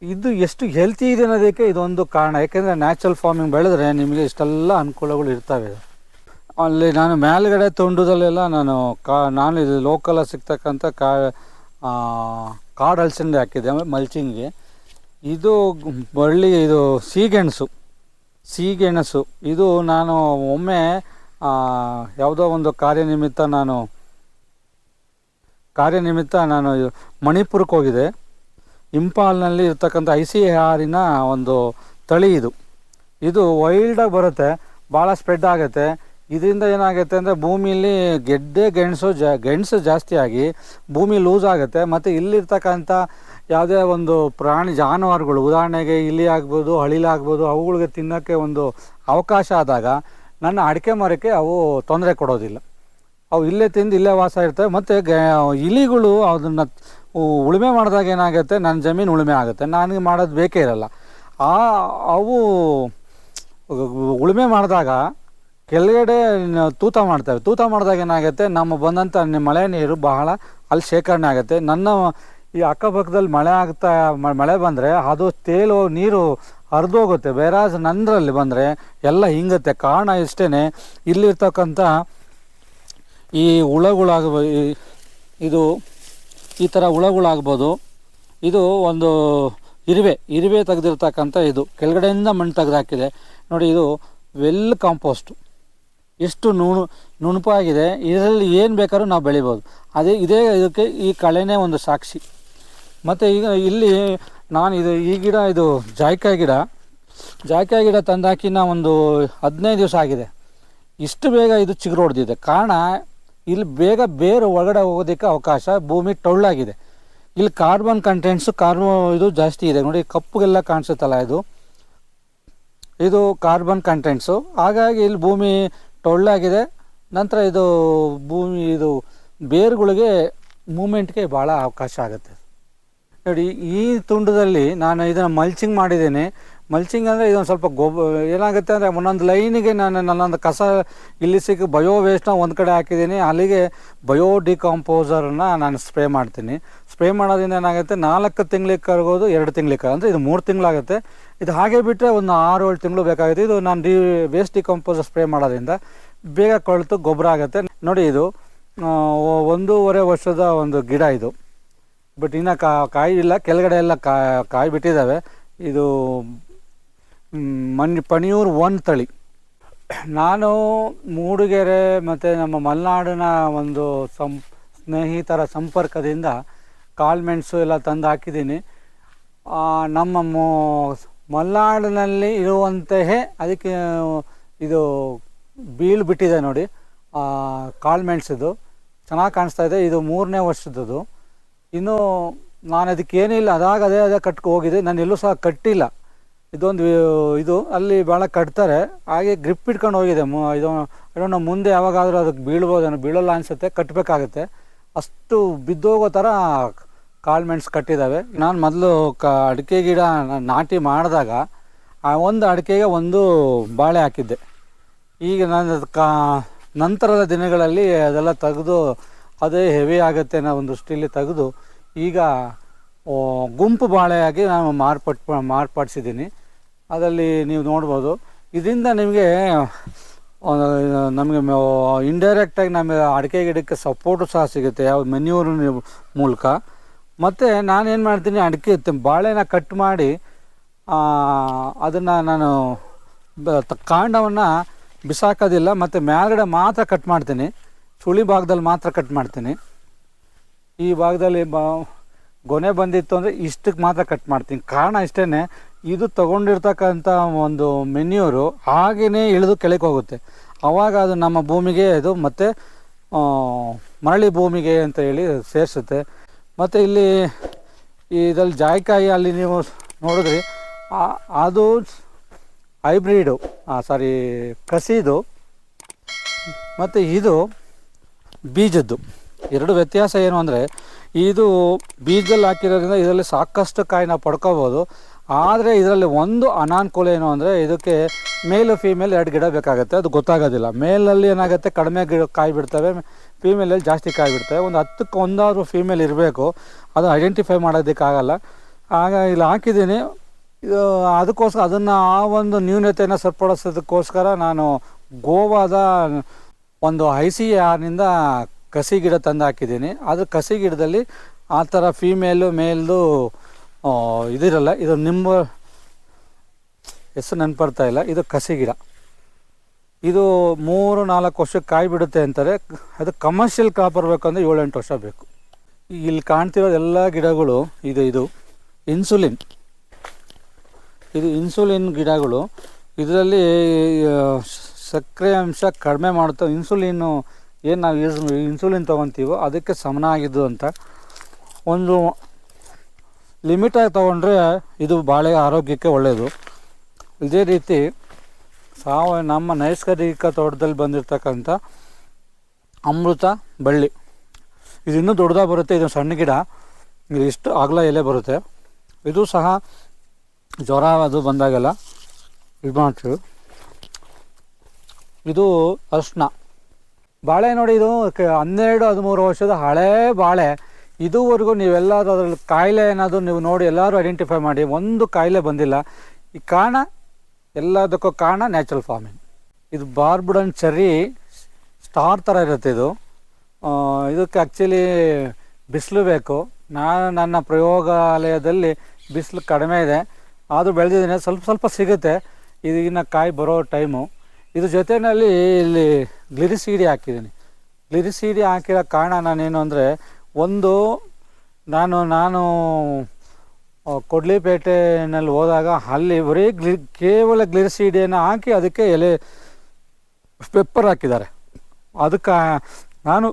A: ಇದು ಎಷ್ಟು ಹೆಲ್ತಿ ಇದೆ ಅನ್ನೋದಕ್ಕೆ ಇದೊಂದು ಕಾರಣ. ಯಾಕೆಂದರೆ ನ್ಯಾಚುರಲ್ ಫಾರ್ಮಿಂಗ್ ಬೆಳೆದ್ರೆ ನಿಮಗೆ ಇಷ್ಟೆಲ್ಲ ಅನುಕೂಲಗಳು ಇರ್ತವೆ. ಅಲ್ಲಿ ನಾನು ಮೇಲ್ಗಡೆ ತುಂಡುದಲ್ಲೆಲ್ಲ ನಾನು ಕಾ, ನಾನು ಇದು ಲೋಕಲಾಗಿ ಸಿಗ್ತಕ್ಕಂಥ ಕಾ ಕಾಡು ಹಲಸಿಂದೆ ಹಾಕಿದ್ದೆ ಮಲ್ಚಿಂಗ್ಗೆ ಇದು ಬಳ್ಳಿ, ಇದು ಸೀಗೆಣಸು ಸೀಗೆಣಸು. ಇದು ನಾನು ಒಮ್ಮೆ ಯಾವುದೋ ಒಂದು ಕಾರ್ಯನಿಮಿತ್ತ ನಾನು ಕಾರ್ಯನಿಮಿತ್ತ ನಾನು ಮಣಿಪುರಕ್ಕೆ ಹೋಗಿದೆ ಇಂಪಾಲ್ನಲ್ಲಿ ಇರ್ತಕ್ಕಂಥ ಐ ಸಿ ಆರಿನ ಒಂದು ತಳಿ ಇದು. ಇದು ವೈಲ್ಡಾಗಿ ಬರುತ್ತೆ ಭಾಳ ಸ್ಪ್ರೆಡ್ ಆಗುತ್ತೆ. ಇದರಿಂದ ಏನಾಗುತ್ತೆ ಅಂದರೆ ಭೂಮಿಲಿ ಗೆಡ್ಡೆ ಗೆಣಸು ಜಾ, ಗೆಣಸು ಜಾಸ್ತಿ ಆಗಿ ಭೂಮಿ ಲೂಸ್ ಆಗುತ್ತೆ. ಮತ್ತು ಇಲ್ಲಿರ್ತಕ್ಕಂಥ ಯಾವುದೇ ಒಂದು ಪ್ರಾಣಿ ಜಾನುವಾರುಗಳು, ಉದಾಹರಣೆಗೆ ಇಲಿ ಆಗ್ಬೋದು ಹಳಿಲಾಗ್ಬೋದು ಅವುಗಳಿಗೆ ತಿನ್ನೋಕ್ಕೆ ಒಂದು ಅವಕಾಶ ಆದಾಗ ನನ್ನ ಅಡಿಕೆ ಮರಕ್ಕೆ ಅವು ತೊಂದರೆ ಕೊಡೋದಿಲ್ಲ. ಅವು ಇಲ್ಲೇ ತಿಂದು ಇಲ್ಲೇ ವಾಸ ಇರ್ತವೆ. ಮತ್ತು ಇಲಿಗಳು ಅದನ್ನು ಉಳುಮೆ ಮಾಡಿದಾಗ ಏನಾಗುತ್ತೆ? ನನ್ನ ಜಮೀನು ಉಳುಮೆ ಆಗುತ್ತೆ. ನನಗೆ ಮಾಡೋದು ಬೇಕೇ ಇರಲ್ಲ. ಆ, ಅವು ಉಳುಮೆ ಮಾಡಿದಾಗ ಕೆಳಗಡೆ ತೂತ ಮಾಡ್ತವೆ. ತೂತ ಮಾಡಿದಾಗ ಏನಾಗುತ್ತೆ? ನಮ್ಮ ಬಂದಂಥ ಮಳೆ ನೀರು ಬಹಳ ಅಲ್ಲಿ ಶೇಖರಣೆ ಆಗುತ್ತೆ. ನನ್ನ ಈ ಅಕ್ಕಪಕ್ಕದಲ್ಲಿ ಮಳೆ ಆಗ್ತಾ ಮಳೆ ಬಂದರೆ ಅದು ತೇಲು, ನೀರು ಹರಿದೋಗುತ್ತೆ. ಬೇರಾಜ್ ನಂದರಲ್ಲಿ ಬಂದರೆ ಎಲ್ಲ ಹಿಂಗತ್ತೆ. ಕಾರಣ ಇಷ್ಟೇ ಇಲ್ಲಿರ್ತಕ್ಕಂಥ ಈ ಹುಳಗಳಾಗ್ಬೋ ಇದು ಈ ಥರ ಹುಳಗಳಾಗ್ಬೋದು. ಇದು ಒಂದು ಇರುವೆ ಇರುವೆ ತೆಗೆದಿರ್ತಕ್ಕಂಥ ಇದು. ಕೆಳಗಡೆಯಿಂದ ಮಣ್ಣು ತೆಗೆದಾಕಿದೆ. ನೋಡಿ ಇದು ವೆಲ್ ಕಾಂಪೋಸ್ಟು ಎಷ್ಟು ನುಣು, ನುಣುಪಾಗಿದೆ. ಇದರಲ್ಲಿ ಏನು ಬೇಕಾದ್ರೂ ನಾವು ಬೆಳಿಬೋದು. ಅದೇ, ಇದೇ ಇದಕ್ಕೆ ಈ ಕಳೆನೇ ಒಂದು ಸಾಕ್ಷಿ. ಮತ್ತು ಈಗ ಇಲ್ಲಿ ನಾನು ಇದು ಈ ಗಿಡ, ಇದು ಜಾಯ್ಕಾಯಿ ಗಿಡ. ಜಾಯ್ಕಾಯಿ ಗಿಡ ತಂದಾಕಿನ ಒಂದು ಹದಿನೈದು ದಿವಸ ಆಗಿದೆ. ಇಷ್ಟು ಬೇಗ ಇದು ಚಿಗುರು ಕಾರಣ, ಇಲ್ಲಿ ಬೇಗ ಬೇರೆ ಒಳಗಡೆ ಹೋಗೋದಕ್ಕೆ ಅವಕಾಶ, ಭೂಮಿ ಟೊಳ್ಳಾಗಿದೆ. ಇಲ್ಲಿ ಕಾರ್ಬನ್ ಕಂಟೆಂಟ್ಸು ಕಾರ್ಬೋ ಇದು ಜಾಸ್ತಿ ಇದೆ. ನೋಡಿ, ಕಪ್ಪುಗೆಲ್ಲ ಕಾಣಿಸುತ್ತಲ್ಲ ಇದು. ಇದು ಕಾರ್ಬನ್ ಕಂಟೆಂಟ್ಸು ಹಾಗಾಗಿ ಇಲ್ಲಿ ಭೂಮಿ ಟೊಳ್ಳಾಗಿದೆ. ನಂತರ ಇದು ಭೂಮಿ, ಇದು ಬೇರುಗಳಿಗೆ ಮೂಮೆಂಟ್ಗೆ ಭಾಳ ಅವಕಾಶ ಆಗುತ್ತೆ. ನೋಡಿ, ಈ ತುಂಡದಲ್ಲಿ ನಾನು ಇದನ್ನು ಮಲ್ಚಿಂಗ್ ಮಾಡಿದ್ದೀನಿ. ಮಲ್ಚಿಂಗ್ ಅಂದರೆ ಇದೊಂದು ಸ್ವಲ್ಪ ಗೊಬ್ಬ ಏನಾಗುತ್ತೆ ಅಂದರೆ ಒಂದೊಂದು ಲೈನಿಗೆ ನಾನು ನನ್ನೊಂದು ಕಸ ಇಲ್ಲಿ ಸಿಕ್ಕ ಬಯೋ ವೇಸ್ಟ್ನ ಒಂದು ಕಡೆ ಹಾಕಿದ್ದೀನಿ. ಅಲ್ಲಿಗೆ ಬಯೋ ಡಿಕಾಂಪೋಸರನ್ನು ನಾನು ಸ್ಪ್ರೇ ಮಾಡ್ತೀನಿ. ಸ್ಪ್ರೇ ಮಾಡೋದ್ರಿಂದ ಏನಾಗುತ್ತೆ, ನಾಲ್ಕು ತಿಂಗಳಿಗೆ ಕರಗೋದು ಎರಡು ತಿಂಗಳಿಗೆ ಅಂದರೆ ಇದು ಮೂರು ತಿಂಗಳಾಗುತ್ತೆ. ಇದು ಹಾಗೆ ಬಿಟ್ಟರೆ ಒಂದು ಆರು ಏಳು ತಿಂಗಳು ಬೇಕಾಗುತ್ತೆ. ಇದು ನಾನು ಡಿ ವೇಸ್ಟ್ ಡಿಕಾಂಪೋಸರ್ ಸ್ಪ್ರೇ ಮಾಡೋದ್ರಿಂದ ಬೇಗ ಕೊಳ್ತು ಗೊಬ್ಬರ ಆಗುತ್ತೆ. ನೋಡಿ ಇದು ಒಂದೂವರೆ ವರ್ಷದ ಒಂದು ಗಿಡ ಇದು. ಬಟ್ ಇನ್ನು ಕಾ ಕಾಯಿ ಇಲ್ಲ ಕೆಳಗಡೆ ಎಲ್ಲ ಕಾಯಿ ಬಿಟ್ಟಿದ್ದಾವೆ ಇದು ಮಣ್ ಪಣಿಯೂರು ಒನ್ ತಳಿ. ನಾನು ಮೂಡಿಗೆರೆ ಮತ್ತು ನಮ್ಮ ಮಲೆನಾಡಿನ ಒಂದು ಸಂ, ಸ್ನೇಹಿತರ ಸಂಪರ್ಕದಿಂದ ಕಾಳುಮೆಣಸು ಎಲ್ಲ ತಂದು ಹಾಕಿದ್ದೀನಿ. ನಮ್ಮ ಮೊ, ಮಲೆನಾಡಿನಲ್ಲಿ ಇರುವಂತೆಯೇ ಅದಕ್ಕೆ, ಇದು ಬೀಳು ಬಿಟ್ಟಿದೆ ನೋಡಿ. ಕಾಳುಮೆಣಸಿದು ಚೆನ್ನಾಗಿ ಕಾಣಿಸ್ತಾ ಇದೆ. ಇದು ಮೂರನೇ ವರ್ಷದದು ಇನ್ನು ನಾನು ಅದಕ್ಕೇನಿಲ್ಲ ಅದಾಗ ಅದೇ ಅದೇ ಕಟ್ಕೊ ಹೋಗಿದೆ. ನಾನು ಎಲ್ಲೂ ಸಹ ಕಟ್ಟಿಲ್ಲ. ಇದೊಂದು ಇದು ಅಲ್ಲಿ ಭಾಳ ಕಟ್ತಾರೆ. ಹಾಗೆ ಗ್ರಿಪ್ ಇಟ್ಕೊಂಡು ಹೋಗಿದೆ. ಮು ಇದು ಇದನ್ನು ಮುಂದೆ ಯಾವಾಗಾದರೂ ಅದಕ್ಕೆ ಬೀಳ್ಬೋದೇನೋ ಬೀಳಲ್ಲ ಅನಿಸುತ್ತೆ. ಕಟ್ಟಬೇಕಾಗತ್ತೆ ಅಷ್ಟು ಬಿದ್ದೋಗೋ ಥರ ಕಾಳುಮೆಣಸು ಕಟ್ಟಿದ್ದಾವೆ. ನಾನು ಮೊದಲು ಕ ಅಡಿಕೆ ಗಿಡ ನಾಟಿ ಮಾಡಿದಾಗ ಆ ಒಂದು ಅಡಿಕೆಗೆ ಒಂದು ಬಾಳೆ ಹಾಕಿದ್ದೆ. ಈಗ ನಾನು ಕಾ ನಂತರದ ದಿನಗಳಲ್ಲಿ ಅದೆಲ್ಲ ತೆಗೆದು ಅದೇ ಹೆವಿ ಆಗುತ್ತೆ ಅನ್ನೋ ಒಂದು ದೃಷ್ಟಿಯಲ್ಲಿ ತೆಗೆದು ಈಗ ಗುಂಪು ಬಾಳೆಯಾಗಿ ನಾನು ಮಾರ್ಪಟ್, ಮಾರ್ಪಡಿಸಿದ್ದೀನಿ. ಅದರಲ್ಲಿ ನೀವು ನೋಡ್ಬೋದು. ಇದರಿಂದ ನಿಮಗೆ ನಮಗೆ ಇಂಡೈರೆಕ್ಟಾಗಿ ನಮಗೆ ಅಡಿಕೆ ಗಿಡಕ್ಕೆ ಸಪೋರ್ಟು ಸಹ ಸಿಗುತ್ತೆ. ಯಾವ ಮೆನ್ಯೂರ್ ಮೂಲಕ. ಮತ್ತು ನಾನೇನು ಮಾಡ್ತೀನಿ, ಅಡಿಕೆ ಬಾಳೆನ ಕಟ್ ಮಾಡಿ ಅದನ್ನು ನಾನು ಕಾಂಡವನ್ನು ಬಿಸಾಕೋದಿಲ್ಲ, ಮತ್ತು ಮೇಲ್ಗಡೆ ಮಾತ್ರ ಕಟ್ ಮಾಡ್ತೀನಿ. ಸುಳಿ ಭಾಗದಲ್ಲಿ ಮಾತ್ರ ಕಟ್ ಮಾಡ್ತೀನಿ. ಈ ಭಾಗದಲ್ಲಿ ಬ, ಗೊನೆ ಬಂದಿತ್ತು ಅಂದರೆ ಇಷ್ಟಕ್ಕೆ ಮಾತ್ರ ಕಟ್ ಮಾಡ್ತೀನಿ. ಕಾರಣ ಇಷ್ಟೇ ಇದು ತಗೊಂಡಿರ್ತಕ್ಕಂಥ ಒಂದು ಮೆನ್ಯೂರು ಹಾಗೆಯೇ ಇಳಿದು ಕೆಳಕ್ಕೆ ಹೋಗುತ್ತೆ. ಆವಾಗ ಅದು ನಮ್ಮ ಭೂಮಿಗೆ ಇದು ಮತ್ತು ಮರಳಿ ಭೂಮಿಗೆ ಅಂತ ಹೇಳಿ ಸೇರಿಸುತ್ತೆ. ಮತ್ತು ಇಲ್ಲಿ ಇದರಲ್ಲಿ ಜಾಯಿಕಾಯಿ ಅಲ್ಲಿ ನೀವು ನೋಡಿದ್ರಿ ಅದು ಹೈಬ್ರಿಡು ಸಾರಿ ಕಸಿದು. ಮತ್ತು ಇದು ಬೀಜದ್ದು. ಎರಡು ವ್ಯತ್ಯಾಸ ಏನು ಅಂದರೆ, ಇದು ಬೀಜದಲ್ಲಿ ಹಾಕಿರೋದ್ರಿಂದ ಇದರಲ್ಲಿ ಸಾಕಷ್ಟು ಕಾಯಿ ನಾವು ಪಡ್ಕೋಬೋದು. ಆದರೆ ಇದರಲ್ಲಿ ಒಂದು ಅನಾನುಕೂಲ ಏನು ಅಂದರೆ, ಇದಕ್ಕೆ ಮೇಲು ಫೀಮೇಲ್ ಎರಡು ಗಿಡ ಬೇಕಾಗುತ್ತೆ. ಅದು ಗೊತ್ತಾಗೋದಿಲ್ಲ. ಮೇಲಲ್ಲಿ ಏನಾಗುತ್ತೆ, ಕಡಿಮೆ ಗಿಡ ಕಾಯಿ ಬಿಡ್ತವೆ ಫೀಮೇಲಲ್ಲಿ ಜಾಸ್ತಿ ಕಾಯಿ ಬಿಡ್ತವೆ. ಒಂದು ಹತ್ತಕ್ಕೆ ಒಂದಾದರೂ ಫೀಮೇಲ್ ಇರಬೇಕು. ಅದು ಐಡೆಂಟಿಫೈ ಮಾಡೋದಕ್ಕಾಗಲ್ಲ. ಆಗ ಇಲ್ಲಿ ಹಾಕಿದ್ದೀನಿ. ಅದಕ್ಕೋಸ್ಕರ ಅದನ್ನು ಆ ಒಂದು ನ್ಯೂನತೆಯನ್ನು ಸರಿಪಡಿಸೋದಕ್ಕೋಸ್ಕರ ನಾನು ಗೋವಾದ ಒಂದು ಐ ಸಿ ಆರ್ನಿಂದ ಕಸಿ ಗಿಡ ತಂದು ಹಾಕಿದ್ದೀನಿ. ಆದರೆ ಕಸಿ ಗಿಡದಲ್ಲಿ ಆ ಥರ ಫೀಮೇಲು ಮೇಲ್ದು ಇದಿರಲ್ಲ. ಇದು ನಿಮ್ಮ ಹೆಸರು ನೆನಪಡ್ತಾ ಇಲ್ಲ. ಇದು ಕಸಿ ಗಿಡ. ಇದು ಮೂರು, ನಾಲ್ಕು ವರ್ಷಕ್ಕೆ ಕಾಯಿ ಬಿಡುತ್ತೆ ಅಂತಾರೆ. ಅದು ಕಮರ್ಷಿಯಲ್ ಕ್ರಾಪ್ ಬರಬೇಕಂದ್ರೆ ಏಳೆಂಟು ವರ್ಷ ಬೇಕು. ಇಲ್ಲಿ ಕಾಣ್ತಿರೋ ಎಲ್ಲ ಗಿಡಗಳು, ಇದು ಇದು ಇನ್ಸುಲಿನ್ ಇದು ಇನ್ಸುಲಿನ್ ಗಿಡಗಳು. ಇದರಲ್ಲಿ ಸಕ್ಕರೆ ಅಂಶ ಕಡಿಮೆ ಮಾಡುತ್ತೆ. ಇನ್ಸುಲಿನ್ನು ಏನು ನಾವು ಯೂಸ್ ಇನ್ಸುಲಿನ್ ತೊಗೊತೀವೋ ಅದಕ್ಕೆ ಸಮನಾಗಿದ್ದು ಅಂತ. ಒಂದು ಲಿಮಿಟಾಗಿ ತೊಗೊಂಡ್ರೆ ಇದು ಬಾಳೆ ಆರೋಗ್ಯಕ್ಕೆ ಒಳ್ಳೆಯದು ಇದೇ ರೀತಿ ಸಾವ, ನಮ್ಮ ನೈಸರ್ಗಿಕ ತೋಟದಲ್ಲಿ ಬಂದಿರತಕ್ಕಂಥ ಅಮೃತ ಬಳ್ಳಿ. ಇದು ಇನ್ನೂ ದೊಡ್ಡದಾಗ ಬರುತ್ತೆ. ಇದು ಸಣ್ಣ ಗಿಡ. ಇದು ಇಷ್ಟು ಅಗಲ ಎಲೆ ಬರುತ್ತೆ. ಇದು ಸಹ ಜ್ವರ ಅದು ಬಂದಾಗೆಲ್ಲ ಇದು ಮಾಡ್ತೀವಿ. ಇದು ಅರ್ಶಿನ. ಬಾಳೆ ನೋಡಿ, ಇದು ಹನ್ನೆರಡು, ಹದಿಮೂರು ವರ್ಷದ ಹಳೇ ಬಾಳೆ. ಇದುವರೆಗೂ ನೀವೆಲ್ಲರೂ ಅದರಲ್ಲಿ ಕಾಯಿಲೆ ಏನಾದರೂ ನೀವು ನೋಡಿ ಎಲ್ಲರೂ ಐಡೆಂಟಿಫೈ ಮಾಡಿ, ಒಂದು ಕಾಯಿಲೆ ಬಂದಿಲ್ಲ. ಈ ಕಾರಣ, ಎಲ್ಲದಕ್ಕೂ ಕಾರಣ ನ್ಯಾಚುರಲ್ ಫಾರ್ಮಿಂಗ್ ಇದು ಬಾರ್ಬುಡನ್ ಚರಿ ಸ್ಟಾರ್ ಥರ ಇರುತ್ತೆ ಇದು. ಇದಕ್ಕೆ ಆ್ಯಕ್ಚುಲಿ ಬಿಸಿಲು ಬೇಕು. ನಾನು ನನ್ನ ಪ್ರಯೋಗಾಲಯದಲ್ಲಿ ಬಿಸಿಲು ಕಡಿಮೆ ಇದೆ. ಆದರೂ ಬೆಳೆದಿದ್ದೀನಿ. ಸ್ವಲ್ಪ ಸ್ವಲ್ಪ ಸಿಗುತ್ತೆ. ಇದನ್ನ ಕಾಯಿ ಬರೋ ಟೈಮು ಇದ್ರ ಜೊತೆಯಲ್ಲಿ ಇಲ್ಲಿ ಗ್ಲಿರಿಸೀಡಿ ಹಾಕಿದ್ದೀನಿ. ಗ್ಲಿರಿಸೀಡಿ ಹಾಕಿರೋ ಕಾರಣ ನಾನೇನು ಅಂದರೆ ಒಂದು ನಾನು ನಾನು ಕೊಡ್ಲಿಪೇಟೆನಲ್ಲಿ ಹೋದಾಗ ಅಲ್ಲಿ ಬರೀ ಗ್ಲಿ, ಕೇವಲ ಗ್ಲಿರಿಸೀಡಿಯನ್ನು ಹಾಕಿ ಅದಕ್ಕೆ ಎಲೆ, ಪೆಪ್ಪರ್ ಹಾಕಿದ್ದಾರೆ. ಅದಕ್ಕೆ ನಾನು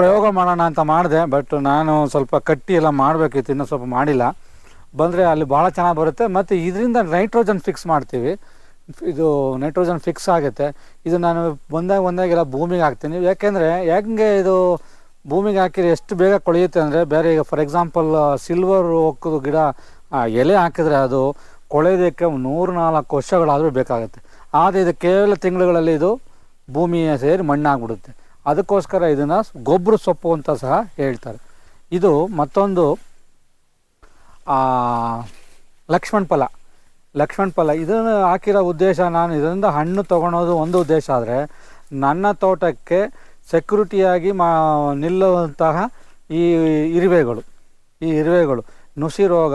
A: ಪ್ರಯೋಗ ಮಾಡೋಣ ಅಂತ ಮಾಡಿದೆ, ಬಟ್ ನಾನು ಸ್ವಲ್ಪ ಕಟ್ಟಿ ಎಲ್ಲ ಮಾಡಬೇಕಿತ್ತು ಇನ್ನೂ ಸ್ವಲ್ಪ ಮಾಡಿಲ್ಲ. ಬಂದರೆ ಅಲ್ಲಿ ಭಾಳ ಚೆನ್ನಾಗಿ ಬರುತ್ತೆ. ಮತ್ತು ಇದರಿಂದ ನೈಟ್ರೋಜನ್ ಫಿಕ್ಸ್ ಮಾಡ್ತೀವಿ. ಇದು ನೈಟ್ರೋಜನ್ ಫಿಕ್ಸ್ ಆಗುತ್ತೆ. ಇದು ನಾನು ಬಂದಾಗ ಬಂದಾಗೆಲ್ಲ ಭೂಮಿಗೆ ಹಾಕ್ತೀನಿ. ಯಾಕೆಂದರೆ ಹೆಂಗೆ ಇದು ಭೂಮಿಗೆ ಹಾಕಿದ್ರೆ ಎಷ್ಟು ಬೇಗ ಕೊಳೆಯುತ್ತೆ ಅಂದರೆ ಬೇರೆ ಈಗ ಫಾರ್ ಎಕ್ಸಾಂಪಲ್ ಸಿಲ್ವರ್ ಒಕ್ಕದು ಗಿಡ ಎಲೆ ಹಾಕಿದರೆ ಅದು ಕೊಳೆಯೋದಕ್ಕೆ ನೂರು ನಾಲ್ಕು ವರ್ಷಗಳಾದರೂ ಬೇಕಾಗುತ್ತೆ. ಆದರೆ ಇದು ಕೇವಲ ತಿಂಗಳುಗಳಲ್ಲಿ ಇದು ಭೂಮಿಯ ಸೇರಿ ಮಣ್ಣಾಗ್ಬಿಡುತ್ತೆ. ಅದಕ್ಕೋಸ್ಕರ ಇದನ್ನು ಗೊಬ್ಬರ ಸೊಪ್ಪು ಅಂತ ಸಹ ಹೇಳ್ತಾರೆ. ಇದು ಮತ್ತೊಂದು ಲಕ್ಷ್ಮಣ ಫಲ. ಲಕ್ಷ್ಮಣ ಫಲ ಇದನ್ನು ಹಾಕಿರೋ ಉದ್ದೇಶ ನಾನು ಇದರಿಂದ ಹಣ್ಣು ತೊಗೊಳೋದು ಒಂದು ಉದ್ದೇಶ ಆದರೆ ನನ್ನ ತೋಟಕ್ಕೆ ಸೆಕ್ಯೂರಿಟಿಯಾಗಿ ಮಾ ನಿಲ್ಲುವಂತಹ ಈ ಇರುವೆಗಳು ಈ ಇರುವೆಗಳು ನುಸಿ ರೋಗ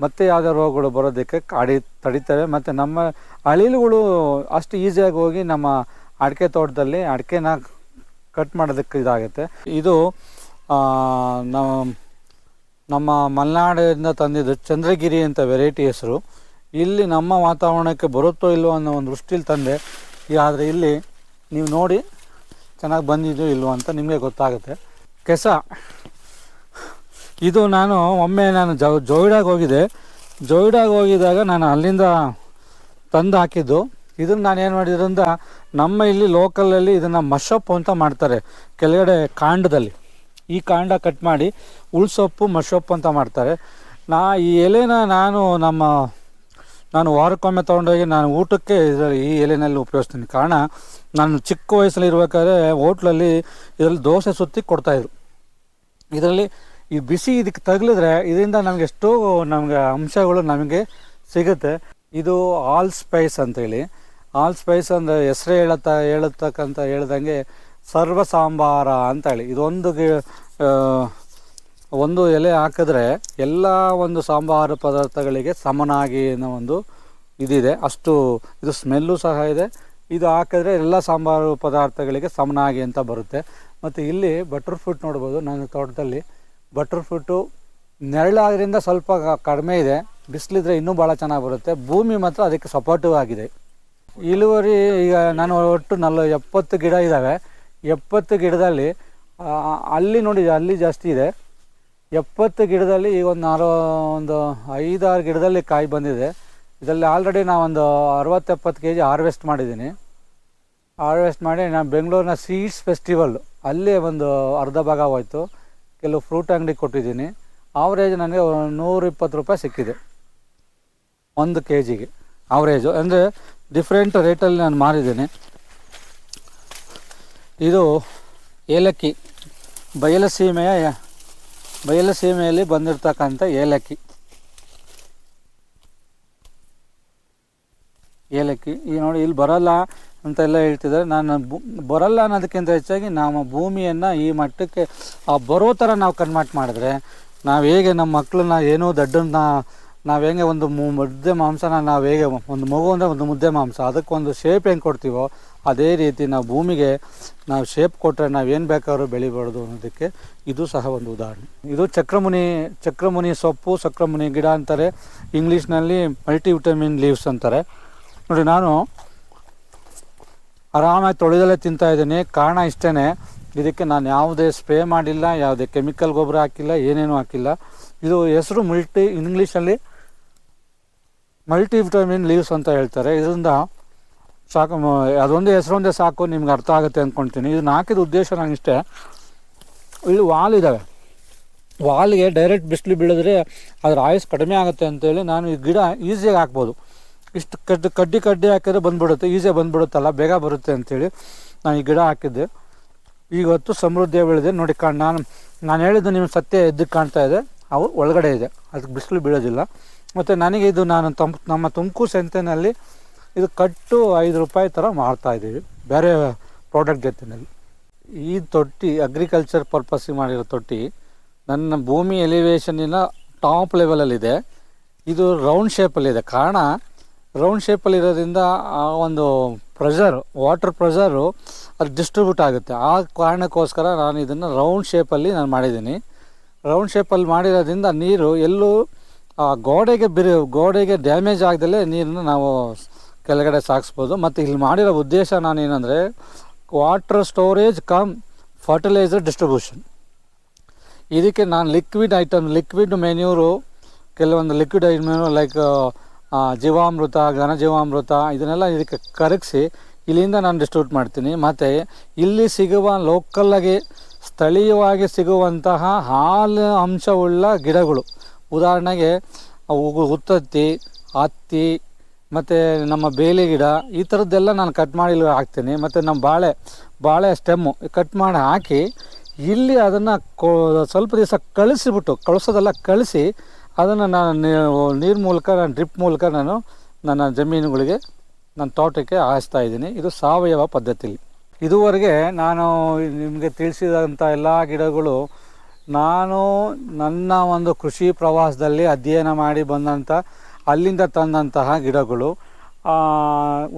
A: ಮತ್ತೆ ಯಾವುದೇ ರೋಗಗಳು ಬರೋದಕ್ಕೆ ಕಾಡಿ ತಡಿತವೆ. ಮತ್ತು ನಮ್ಮ ಅಳಿಲುಗಳು ಅಷ್ಟು ಈಸಿಯಾಗಿ ಹೋಗಿ ನಮ್ಮ ಅಡಿಕೆ ತೋಟದಲ್ಲಿ ಅಡಿಕೆನ ಕಟ್ ಮಾಡೋದಕ್ಕೆ ಇದಾಗುತ್ತೆ. ಇದು ಆ, ನಮ್ಮ ಮಲೆನಾಡಿಂದ ತಂದಿದ್ದು ಚಂದ್ರಗಿರಿ ಅಂತ ವೆರೈಟಿ ಹೆಸರು. ಇಲ್ಲಿ ನಮ್ಮ ವಾತಾವರಣಕ್ಕೆ ಬರುತ್ತೋ ಇಲ್ವೋ ಅನ್ನೋ ಒಂದು ದೃಷ್ಟಿಲಿ ತಂದೆ. ಆದರೆ ಇಲ್ಲಿ ನೀವು ನೋಡಿ ಚೆನ್ನಾಗಿ ಬಂದಿದೆಯೋ ಇಲ್ವೋ ಅಂತ ನಿಮಗೆ ಗೊತ್ತಾಗುತ್ತೆ. ಕೆಸ, ಇದು ನಾನು ಒಮ್ಮೆ ನಾನು ಜೊ, ಜೋಯಿಡಾಗೆ ಹೋಗಿದ್ದೆ. ಜೋಯಿಡಾಗೆ ಹೋಗಿದಾಗ ನಾನು ಅಲ್ಲಿಂದ ತಂದು ಹಾಕಿದ್ದು. ಇದನ್ನು ನಾನು ಏನು ಮಾಡಿದ್ರಿಂದ ನಮ್ಮ ಇಲ್ಲಿ ಲೋಕಲಲ್ಲಿ ಇದನ್ನು ಮಶಪ್ಪು ಅಂತ ಮಾಡ್ತಾರೆ, ಕೆಳಗಡೆ ಕಾಂಡದಲ್ಲಿ. ಈ ಕಾಂಡ ಕಟ್ ಮಾಡಿ ಉಳ್ಸೊಪ್ಪು, ಮಶೊಪ್ಪು ಅಂತ ಮಾಡ್ತಾರೆ. ನಾ ಈ ಎಲೆನ ನಾನು ನಮ್ಮ ನಾನು ವಾರಕ್ಕೊಮ್ಮೆ ತೊಗೊಂಡೋಗಿ ನಾನು ಊಟಕ್ಕೆ ಇದರಲ್ಲಿ ಈ ಎಲೆನಲ್ಲಿ ಉಪಯೋಗಿಸ್ತೀನಿ. ಕಾರಣ ನಾನು ಚಿಕ್ಕ ವಯಸ್ಸಲ್ಲಿ ಇರ್ಬೇಕಾದ್ರೆ ಹೋಟ್ಲಲ್ಲಿ ಇದರಲ್ಲಿ ದೋಸೆ ಸುತ್ತಿ ಕೊಡ್ತಾಯಿದ್ರು ಇದರಲ್ಲಿ ಈ ಬಿಸಿ ಇದಕ್ಕೆ ತಗಲಿದ್ರೆ ಇದರಿಂದ ನಮಗೆ ಎಷ್ಟೋ ನಮಗೆ ಅಂಶಗಳು ನಮಗೆ ಸಿಗುತ್ತೆ. ಇದು ಆಲ್ ಸ್ಪೈಸ್ ಅಂತೇಳಿ ಆಲ್ ಸ್ಪೈಸ್ ಅಂದರೆ ಹೆಸರು ಹೇಳತ್ತ ಹೇಳತಕ್ಕಂಥ ಹೇಳ್ದಂಗೆ ಸರ್ವ ಸಾಂಬಾರ ಅಂತೇಳಿ ಇದೊಂದು ಒಂದು ಎಲೆ ಹಾಕಿದ್ರೆ ಎಲ್ಲ ಒಂದು ಸಾಂಬಾರು ಪದಾರ್ಥಗಳಿಗೆ ಸಮನಾಗಿ ಅನ್ನೋ ಒಂದು ಇದಿದೆ. ಅಷ್ಟು ಇದು ಸ್ಮೆಲ್ಲು ಸಹ ಇದೆ. ಇದು ಹಾಕಿದ್ರೆ ಎಲ್ಲ ಸಾಂಬಾರು ಪದಾರ್ಥಗಳಿಗೆ ಸಮನಾಗಿ ಅಂತ ಬರುತ್ತೆ. ಮತ್ತು ಇಲ್ಲಿ ಬಟರ್ ಫ್ರೂಟ್ ನೋಡ್ಬೋದು. ನನ್ನ ತೋಟದಲ್ಲಿ ಬಟರ್ ಫ್ರೂಟು ನೆರಳಾದ್ರಿಂದ ಸ್ವಲ್ಪ ಕಡಿಮೆ ಇದೆ. ಬಿಸಿಲಿದ್ರೆ ಇನ್ನೂ ಭಾಳ ಚೆನ್ನಾಗಿ ಬರುತ್ತೆ. ಭೂಮಿ ಮಾತ್ರ ಅದಕ್ಕೆ ಸಪೋರ್ಟಿವ್ ಆಗಿದೆ. ಇಳುವರಿ ಈಗ ನಾನು ಒಟ್ಟು ನಲ್ವ ಎಪ್ಪತ್ತು ಗಿಡ ಇದ್ದಾವೆ ಎಪ್ಪತ್ತು ಗಿಡದಲ್ಲಿ ಅಲ್ಲಿ ನೋಡಿ, ಅಲ್ಲಿ ಜಾಸ್ತಿ ಇದೆ. ಎಪ್ಪತ್ತು ಗಿಡದಲ್ಲಿ ಈಗ ಒಂದು ನಾಲ್ಕು ಒಂದು ಐದಾರು ಗಿಡದಲ್ಲಿ ಕಾಯಿ ಬಂದಿದೆ. ಇದರಲ್ಲಿ ಆಲ್ರೆಡಿ ನಾವೊಂದು ಅರವತ್ತೆಪ್ಪತ್ತು ಕೆ ಜಿ ಹಾರ್ವೆಸ್ಟ್ ಮಾಡಿದ್ದೀನಿ. ಹಾರ್ವೆಸ್ಟ್ ಮಾಡಿ ನಾನು ಬೆಂಗಳೂರಿನ ಸೀಡ್ಸ್ ಫೆಸ್ಟಿವಲ್ ಅಲ್ಲೇ ಒಂದು ಅರ್ಧ ಭಾಗ ಹೋಯ್ತು. ಕೆಲವು ಫ್ರೂಟ್ ಅಂಗಡಿ ಕೊಟ್ಟಿದ್ದೀನಿ. ಆವ್ರೇಜ್ ನನಗೆ ನೂರ ಇಪ್ಪತ್ತು ರೂಪಾಯಿ ಸಿಕ್ಕಿದೆ. ಒಂದು ಕೆ ಜಿಗೆ ಆವ್ರೇಜು ಅಂದರೆ ಡಿಫ್ರೆಂಟ್ ರೇಟಲ್ಲಿ ನಾನು ಮಾರಿದ್ದೀನಿ. ಇದು ಏಲಕ್ಕಿ, ಬಯಲಸೀಮೆಯ ಬಯಲಸೀಮೆಯಲ್ಲಿ ಬಂದಿರತಕ್ಕಂಥ ಏಲಕ್ಕಿ. ಏಲಕ್ಕಿ, ಈ ನೋಡಿ ಇಲ್ಲಿ ಬರಲ್ಲ ಅಂತೆಲ್ಲ ಹೇಳ್ತಿದ್ದಾರೆ. ನಾನು ಬರಲ್ಲ ಅನ್ನೋದಕ್ಕಿಂತ ಹೆಚ್ಚಾಗಿ ನಮ್ಮ ಭೂಮಿಯನ್ನು ಈ ಮಟ್ಟಕ್ಕೆ ಬರೋ ಥರ ನಾವು ಕನ್ವರ್ಟ್ ಮಾಡಿದ್ರೆ, ನಾವು ಹೇಗೆ ನಮ್ಮ ಮಕ್ಕಳನ್ನ ಏನೋ ದಡ್ಡನ್ನ ನಾವು ಹೆಂಗೆ ಒಂದು ಮುದ್ದೆ ಮಾಂಸನ ನಾವು ಹೇಗೆ ಒಂದು ಮಗು ಅಂದರೆ ಒಂದು ಮುದ್ದೆ ಮಾಂಸ ಅದಕ್ಕೊಂದು ಶೇಪ್ ಹೆಂಗೆ ಕೊಡ್ತೀವೋ ಅದೇ ರೀತಿ ನಾವು ಭೂಮಿಗೆ ನಾವು ಶೇಪ್ ಕೊಟ್ಟರೆ ನಾವು ಏನು ಬೇಕಾದ್ರೂ ಬೆಳಿಬಾರ್ದು ಅನ್ನೋದಕ್ಕೆ ಇದು ಸಹ ಒಂದು ಉದಾಹರಣೆ. ಇದು ಚಕ್ರಮುನಿ ಚಕ್ರಮುನಿ ಸೊಪ್ಪು, ಚಕ್ರಮುನಿ ಗಿಡ ಅಂತಾರೆ. ಇಂಗ್ಲೀಷ್ನಲ್ಲಿ ಮಲ್ಟಿ ವಿಟಮಿನ್ ಲೀವ್ಸ್ ಅಂತಾರೆ. ನೋಡಿ, ನಾನು ಆರಾಮಾಗಿ ತೊಳೆದಲ್ಲೇ ತಿಂತಾ ಇದ್ದೀನಿ. ಕಾರಣ ಇಷ್ಟೇ ಇದಕ್ಕೆ ನಾನು ಯಾವುದೇ ಸ್ಪ್ರೇ ಮಾಡಿಲ್ಲ, ಯಾವುದೇ ಕೆಮಿಕಲ್ ಗೊಬ್ಬರ ಹಾಕಿಲ್ಲ, ಏನೇನು ಹಾಕಿಲ್ಲ. ಇದು ಹೆಸರು ಮಲ್ಟಿ ಇಂಗ್ಲೀಷಲ್ಲಿ ಮಲ್ಟಿ ವಿಟಮಿನ್ ಲೀವ್ಸ್ ಅಂತ ಹೇಳ್ತಾರೆ. ಇದರಿಂದ ಸಾಕು ಅದೊಂದೇ ಹೆಸರೊಂದೇ ಸಾಕು, ನಿಮ್ಗೆ ಅರ್ಥ ಆಗುತ್ತೆ ಅಂದ್ಕೊಳ್ತೀನಿ ಇದನ್ನ ಹಾಕಿದ ಉದ್ದೇಶ ನನಗಿಷ್ಟೇ ಇಲ್ಲಿ ವಾಲ್ ಇದ್ದಾವೆ ವಾಲ್ಗೆ ಡೈರೆಕ್ಟ್ ಬಿಸಿಲು ಬೀಳಿದ್ರೆ ಅದ್ರ ಆಯುಸ್ ಕಡಿಮೆ ಆಗುತ್ತೆ ಅಂತೇಳಿ ನಾನು ಈ ಗಿಡ ಈಸಿಯಾಗಿ ಹಾಕ್ಬೋದು. ಇಷ್ಟು ಕಡ್ಡಿ ಕಡ್ಡಿ ಕಡ್ಡಿ ಹಾಕಿದ್ರೆ ಬಂದುಬಿಡುತ್ತೆ. ಈಸಿಯಾಗಿ ಬಂದುಬಿಡುತ್ತಲ್ಲ, ಬೇಗ ಬರುತ್ತೆ ಅಂತೇಳಿ ನಾನು ಈ ಗಿಡ ಹಾಕಿದ್ದೆ. ಇವತ್ತು ಸಮೃದ್ಧಿ ಬೆಳೆದೆ ನೋಡಿ ಕಾಣ್, ನಾನು ನಾನು ಹೇಳಿದ್ದು ನಿಮ್ಗೆ ಸತ್ಯ ಎದ್ದು ಕಾಣ್ತಾ ಇದೆ. ಅವು ಒಳಗಡೆ ಇದೆ. ಅದಕ್ಕೆ ಬಿಸಿಲು ಬೀಳೋದಿಲ್ಲ. ಮತ್ತು ನನಗೆ ಇದು ನಾನು ತಮ್ ನಮ್ಮ ತುಮಕೂರು ಸಂತೆನಲ್ಲಿ ಇದು ಕಟ್ಟು ಐದು ರೂಪಾಯಿ ಥರ ಮಾರ್ತಾಯಿದ್ದೀವಿ ಬೇರೆ ಪ್ರಾಡಕ್ಟ್ ಜೊತೆಯಲ್ಲಿ. ಈ ತೊಟ್ಟಿ ಅಗ್ರಿಕಲ್ಚರ್ ಪರ್ಪಸ್ಸಿಗೆ ಮಾಡಿರೋ ತೊಟ್ಟಿ ನನ್ನ ಭೂಮಿ ಎಲಿವೇಶನಿನ ಟಾಪ್ ಲೆವೆಲಲ್ಲಿದೆ ಇದು. ರೌಂಡ್ ಶೇಪಲ್ಲಿದೆ ಕಾರಣ ರೌಂಡ್ ಶೇಪಲ್ಲಿರೋದ್ರಿಂದ ಆ ಒಂದು ಪ್ರೆಷರ್ ವಾಟರ್ ಪ್ರೆಷರು ಅದು ಡಿಸ್ಟ್ರಿಬ್ಯೂಟ್ ಆಗುತ್ತೆ. ಆ ಕಾರಣಕ್ಕೋಸ್ಕರ ನಾನು ಇದನ್ನು ರೌಂಡ್ ಶೇಪಲ್ಲಿ ನಾನು ಮಾಡಿದ್ದೀನಿ. ರೌಂಡ್ ಶೇಪಲ್ಲಿ ಮಾಡಿರೋದ್ರಿಂದ ನೀರು ಎಲ್ಲೂ ಗೋಡೆಗೆ ಬಿರಿ, ಗೋಡೆಗೆ ಡ್ಯಾಮೇಜ್ ಆಗದಲ್ಲೇ ನೀರನ್ನು ನಾವು ಕೆಳಗಡೆ ಸಾಗಿಸ್ಬೋದು ಮತ್ತು ಇಲ್ಲಿ ಮಾಡಿರೋ ಉದ್ದೇಶ ನಾನೇನಂದರೆ water storage cum fertilizer distribution ಇದಕ್ಕೆ ನಾನು ಲಿಕ್ವಿಡ್ ಐಟಮ್ ಲಿಕ್ವಿಡ್ ಮೆನ್ಯೂರು ಕೆಲವೊಂದು ಲಿಕ್ವಿಡ್ ಐಟಮ್ ಲೈಕ್ ಜೀವಾಮೃತ ಘನಜೀವಾಮೃತ ಇದನ್ನೆಲ್ಲ ಇದಕ್ಕೆ ಕರಗಿಸಿ ಇಲ್ಲಿಂದ ನಾನು ಡಿಸ್ಟ್ರಿಬ್ಯೂಟ್ ಮಾಡ್ತೀನಿ. ಮತ್ತು ಇಲ್ಲಿ ಸಿಗುವ ಲೋಕಲ್ಲಾಗಿ ಸ್ಥಳೀಯವಾಗಿ ಸಿಗುವಂತಹ ಹಾಲು ಅಂಶವುಳ್ಳ ಗಿಡಗಳು. ಉದಾಹರಣೆಗೆ ಉತ್ತತ್ತಿ ಹತ್ತಿ ಮತ್ತು ನಮ್ಮ ಬೇಲಿ ಗಿಡ, ಈ ಥರದ್ದೆಲ್ಲ ನಾನು ಕಟ್ ಮಾಡಿ ಹಾಕ್ತೀನಿ. ಮತ್ತು ನಮ್ಮ ಬಾಳೆ ಬಾಳೆ ಸ್ಟೆಮ್ಮು ಕಟ್ ಮಾಡಿ ಹಾಕಿ ಇಲ್ಲಿ ಅದನ್ನು ಕೊ, ಸ್ವಲ್ಪ ದಿವಸ ಕಳಿಸಿಬಿಟ್ಟು, ಕಳಿಸೋದೆಲ್ಲ ಕಳಿಸಿ ಅದನ್ನು ನಾನು ನೀರು ಮೂಲಕ, ನಾನು ಡ್ರಿಪ್ ಮೂಲಕ ನಾನು ನನ್ನ ಜಮೀನುಗಳಿಗೆ, ನನ್ನ ತೋಟಕ್ಕೆ ಹಾಯಿಸ್ತಾ ಇದ್ದೀನಿ. ಇದು ಸಾವಯವ ಪದ್ಧತಿಲಿ. ಇದುವರೆಗೆ ನಾನು ನಿಮಗೆ ತಿಳಿಸಿದಂಥ ಎಲ್ಲ ಗಿಡಗಳು, ನಾನು ನನ್ನ ಒಂದು ಕೃಷಿ ಪ್ರವಾಸದಲ್ಲಿ ಅಧ್ಯಯನ ಮಾಡಿ ಬಂದಂಥ ಅಲ್ಲಿಂದ ತಂದಂತಹ ಗಿಡಗಳು.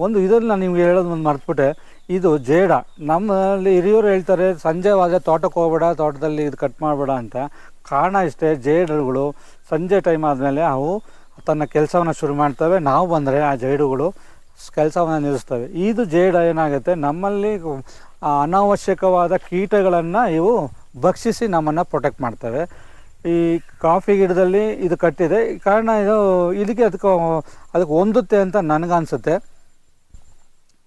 A: ಒಂದು ಇದನ್ನು ನಾನು ನಿಮ್ಗೆ ಹೇಳೋದು ಒಂದು ಮರ್ತ್ಬಿಟ್ಟೆ. ಇದು ಜೇಡ. ನಮ್ಮಲ್ಲಿ ಹಿರಿಯವರು ಹೇಳ್ತಾರೆ ಸಂಜೆವಾದರೆ ತೋಟಕ್ಕೆ ಹೋಗ್ಬೇಡ, ತೋಟದಲ್ಲಿ ಇದು ಕಟ್ ಮಾಡಬೇಡ ಅಂತ. ಕಾರಣ ಇಷ್ಟೇ ಜೇಡಗಳು ಸಂಜೆ ಟೈಮ್ ಆದಮೇಲೆ ಅವು ತನ್ನ ಕೆಲಸವನ್ನು ಶುರು ಮಾಡ್ತವೆ. ನಾವು ಬಂದರೆ ಆ ಜೇಡುಗಳು ಕೆಲಸವನ್ನು ನಿಲ್ಲಿಸ್ತವೆ. ಇದು ಜೇಡ ಏನಾಗುತ್ತೆ ನಮ್ಮಲ್ಲಿ ಅನಾವಶ್ಯಕವಾದ ಕೀಟಗಳನ್ನು ಇವು ಭಕ್ಷಿಸಿ ನಮ್ಮನ್ನು ಪ್ರೊಟೆಕ್ಟ್ ಮಾಡ್ತವೆ. ಈ ಕಾಫಿ ಗಿಡದಲ್ಲಿ ಇದು ಕಟ್ಟಿದೆ. ಕಾರಣ ಇದು ಇದಕ್ಕೆ ಅದಕ್ಕೆ ಅದಕ್ಕೆ ಹೊಂದುತ್ತೆ ಅಂತ ನನಗನ್ಸುತ್ತೆ.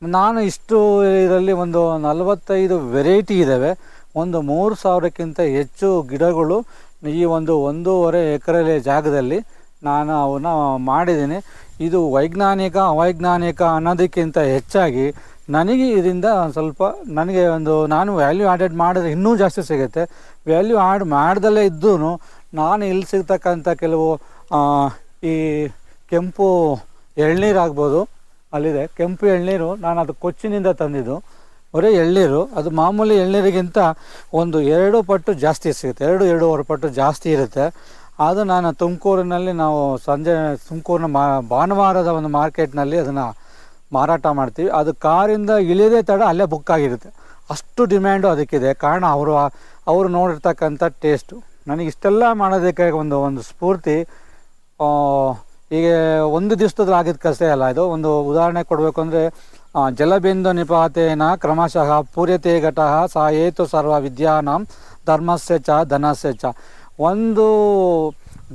A: ನಾನು ಇಷ್ಟು ಇದರಲ್ಲಿ ಒಂದು ನಲವತ್ತೈದು ವೆರೈಟಿ ಇದ್ದಾವೆ ಒಂದು ಮೂರು ಸಾವಿರಕ್ಕಿಂತ ಹೆಚ್ಚು ಗಿಡಗಳು ಈ ಒಂದು ಒಂದೂವರೆ ಎಕರೆ ಜಾಗದಲ್ಲಿ ನಾನು ಅವನ್ನ ಮಾಡಿದ್ದೀನಿ. ಇದು ವೈಜ್ಞಾನಿಕ, ಅವೈಜ್ಞಾನಿಕ ಅನ್ನೋದಕ್ಕಿಂತ ಹೆಚ್ಚಾಗಿ ನನಗೆ ಇದರಿಂದ ಸ್ವಲ್ಪ ನನಗೆ ಒಂದು ನಾನು ವ್ಯಾಲ್ಯೂ ಆ್ಯಡೆಡ್ ಮಾಡಿದ್ರೆ ಇನ್ನೂ ಜಾಸ್ತಿ ಸಿಗುತ್ತೆ. ವ್ಯಾಲ್ಯೂ ಆ್ಯಡ್ ಮಾಡ್ದಲ್ಲೇ ಇದ್ದೂ ನಾನು ಇಲ್ಲಿ ಸಿಗ್ತಕ್ಕಂಥ ಕೆಲವು ಈ ಕೆಂಪು ಎಳ್ನೀರಾಗ್ಬೋದು ಅಲ್ಲಿದೆ. ಕೆಂಪು ಎಳ್ನೀರು ನಾನು ಅದು ಕೊಚ್ಚಿನಿಂದ ತಂದಿದ್ದು. ಬರೀ ಎಳ್ನೀರು. ಅದು ಮಾಮೂಲಿ ಎಳ್ನೀರಿಗಿಂತ ಒಂದು ಎರಡು ಪಟ್ಟು ಜಾಸ್ತಿ ಸಿಗುತ್ತೆ. ಎರಡು, ಎರಡೂವರೆ ಪಟ್ಟು ಜಾಸ್ತಿ ಇರುತ್ತೆ. ಅದು ನಾನು ತುಮಕೂರಿನಲ್ಲಿ ನಾವು ಸಂಜೆ ತುಮಕೂರಿನ ಮಾ, ಭಾನುವಾರದ ಒಂದು ಮಾರ್ಕೆಟ್ನಲ್ಲಿ ಅದನ್ನು ಮಾರಾಟ ಮಾಡ್ತೀವಿ. ಅದು ಕಾರಿಂದ ಇಳಿದೇ ತಡ ಅಲ್ಲೇ ಬುಕ್ ಆಗಿರುತ್ತೆ. ಅಷ್ಟು ಡಿಮ್ಯಾಂಡು ಅದಕ್ಕಿದೆ. ಕಾರಣ ಅವರು ಅವರು ನೋಡಿರ್ತಕ್ಕಂಥ ಟೇಸ್ಟು ನನಗೆ ಇಷ್ಟೆಲ್ಲ ಮಾಡೋದಕ್ಕೆ ಒಂದು ಒಂದು ಸ್ಫೂರ್ತಿ. ಈಗ ಒಂದು ದಿವಸದಲ್ಲಿ ಆಗಿದ್ದ ಕಷ್ಟ ಅಲ್ಲ ಇದು. ಒಂದು ಉದಾಹರಣೆ ಕೊಡಬೇಕು ಅಂದರೆ ಜಲಬಿಂದು ನಿಪಾತೇನ ಕ್ರಮಶಃ ಪೂರ್ಯತೆ ಘಟಃ ಸಾ ಏತು ಸರ್ವ ವಿದ್ಯಾನಾಂ ಧರ್ಮಸ್ಯ ಚ ಧನಸ್ಯ ಚ. ಒಂದು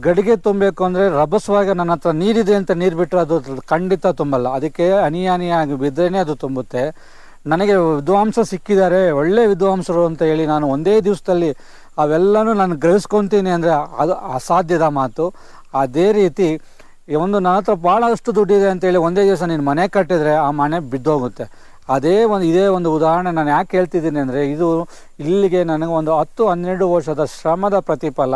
A: ಗಡಿಗೆ ತುಂಬಬೇಕು ಅಂದರೆ ರಭಸವಾಗಿ ನನ್ನ ಹತ್ರ ನೀರಿದೆ ಅಂತ ನೀರು ಬಿಟ್ಟರೆ ಅದು ಖಂಡಿತ ತುಂಬಲ್ಲ. ಅದಕ್ಕೆ ಅನಿಯಾನಿಯಾಗಿ ಬಿದ್ದರೇ ಅದು ತುಂಬುತ್ತೆ. ನನಗೆ ವಿದ್ವಾಂಸ ಸಿಕ್ಕಿದ್ದಾರೆ, ಒಳ್ಳೆ ವಿದ್ವಾಂಸರು ಅಂತ ಹೇಳಿ ನಾನು ಒಂದೇ ದಿವಸದಲ್ಲಿ ಅವೆಲ್ಲನೂ ನಾನು ಗ್ರಹಿಸ್ಕೊತೀನಿ ಅಂದರೆ ಅದು ಅಸಾಧ್ಯದ ಮಾತು. ಅದೇ ರೀತಿ ಒಂದು ನನ್ನ ಹತ್ರ ಭಾಳಷ್ಟು ದುಡ್ಡಿದೆ ಅಂತೇಳಿ ಒಂದೇ ದಿವಸ ನೀನು ಮನೆ ಕಟ್ಟಿದರೆ ಆ ಮನೆ ಬಿದ್ದೋಗುತ್ತೆ. ಅದೇ ಒಂದು, ಇದೇ ಒಂದು ಉದಾಹರಣೆ ನಾನು ಯಾಕೆ ಹೇಳ್ತಿದ್ದೀನಿ ಅಂದರೆ, ಇದು ಇಲ್ಲಿಗೆ ನನಗೆ ಒಂದು ಹತ್ತು ಹನ್ನೆರಡು ವರ್ಷದ ಶ್ರಮದ ಪ್ರತಿಫಲ,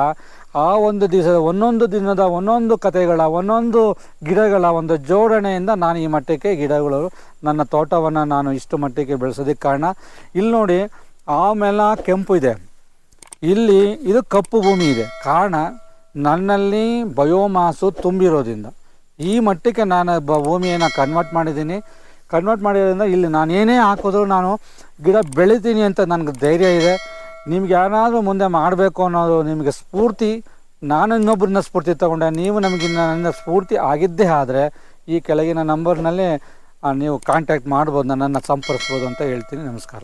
A: ಆ ಒಂದು ದಿವಸದ ಒಂದೊಂದು ದಿನದ ಒಂದೊಂದು ಕಥೆಗಳ, ಒಂದೊಂದು ಗಿಡಗಳ ಒಂದು ಜೋಡಣೆಯಿಂದ ನಾನು ಈ ಮಟ್ಟಕ್ಕೆ ಗಿಡಗಳು, ನನ್ನ ತೋಟವನ್ನು ನಾನು ಇಷ್ಟು ಮಟ್ಟಿಗೆ ಬೆಳೆಸೋದಕ್ಕೆ ಕಾರಣ. ಇಲ್ಲಿ ನೋಡಿ, ಆಮೇಲೆ ಕೆಂಪು ಇದೆ. ಇಲ್ಲಿ, ಇದು ಕಪ್ಪು ಭೂಮಿ ಇದೆ. ಕಾರಣ, ನನ್ನಲ್ಲಿ ಬಯೋಮಾಸು ತುಂಬಿರೋದ್ರಿಂದ. ಈ ಮಟ್ಟಕ್ಕೆ ನಾನು ಬ ಭೂಮಿಯನ್ನು ಕನ್ವರ್ಟ್ ಮಾಡಿದ್ದೀನಿ. ಕನ್ವರ್ಟ್ ಮಾಡಿರೋದ್ರಿಂದ ಇಲ್ಲಿ ನಾನು ಏನೇ ಹಾಕಿದ್ರು ನಾನು ಗಿಡ ಬೆಳಿತೀನಿ ಅಂತ ನನಗೆ ಧೈರ್ಯ ಇದೆ. ನಿಮ್ಗೆ ಏನಾದರೂ ಮುಂದೆ ಮಾಡಬೇಕು ಅನ್ನೋದು ನಿಮಗೆ ಸ್ಫೂರ್ತಿ, ನಾನು ಇನ್ನೊಬ್ಬರನ್ನ ಸ್ಫೂರ್ತಿ ತಗೊಂಡೆ, ನೀವು ನಮಗೆ ನನ್ನ ಸ್ಫೂರ್ತಿ ಆಗಿದ್ದೇ ಆದರೆ ಈ ಕೆಳಗಿನ ನಂಬರ್ನಲ್ಲಿ ನೀವು ಕಾಂಟ್ಯಾಕ್ಟ್ ಮಾಡ್ಬೋದು, ನನ್ನನ್ನು ಸಂಪರ್ಸ್ಬೋದು ಅಂತ ಹೇಳ್ತೀನಿ. ನಮಸ್ಕಾರ.